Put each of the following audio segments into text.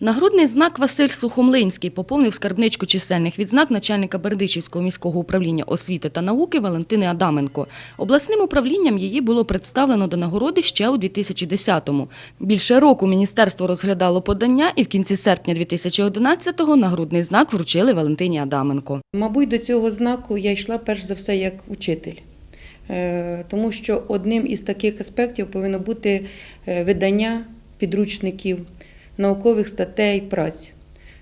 Нагрудний знак Василь Сухомлинський поповнив скарбничку чисельних відзнак начальника Бердичівського міського управління освіти та науки Валентини Адаменко. Обласним управлінням її було представлено до нагороди ще у 2010-му. Більше року міністерство розглядало подання і в кінці серпня 2011-го нагрудний знак вручили Валентині Адаменко. Мабуть, до цього знаку я йшла перш за все як учитель, Е, тому що одним із таких аспектів повинно бути е, видання підручників, наукових статей, праць.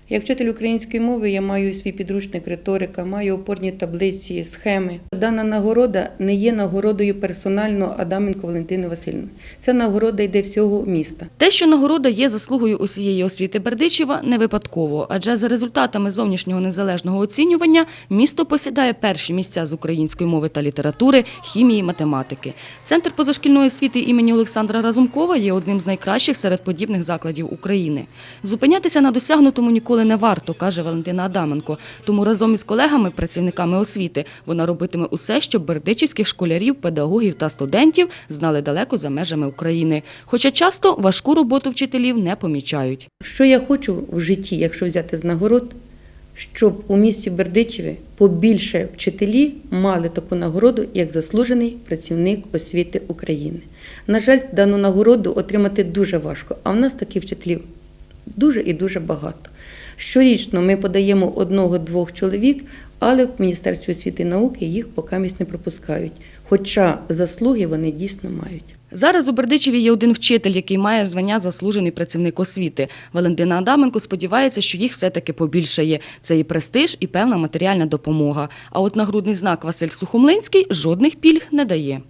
Як вчитель української мови я маю свій підручник риторика, маю опорні таблиці, схеми. Дана нагорода не є нагородою персонально Адаменко Валентини Васильівни. Це нагорода йде всього міста. Те, що нагорода є заслугою усієї освіти Бердичева, не випадково, адже за результатами зовнішнього незалежного оцінювання місто посідає перші місця з української мови та літератури, хімії, математики. Центр позашкільної освіти імені Олександра Разумкова є одним з найкращих серед подібних закладів України. Зупинятися на досягнутому ніколи не варто, каже Валентина Адаменко. Тому разом із колегами, працівниками освіти, вона робитиме усе, щоб бердичівських школярів, педагогів та студентів знали далеко за межами України. Хоча часто важку роботу вчителів не помічають. Що я хочу в житті, якщо взяти з нагород, щоб у місті Бердичеві побільше вчителі мали таку нагороду, як заслужений працівник освіти України. На жаль, дану нагороду отримати дуже важко, а в нас таких вчителів дуже і дуже багато. Щорічно ми подаємо одного-двох чоловік, але в Міністерстві освіти і науки їх поки не пропускають. Хоча заслуги вони дійсно мають. Зараз у Бердичеві є один вчитель, який має звання заслужений працівник освіти. Валентина Адаменко сподівається, що їх все-таки побільшає. Це і престиж, і певна матеріальна допомога. А от нагрудний знак Василь Сухомлинський жодних пільг не дає.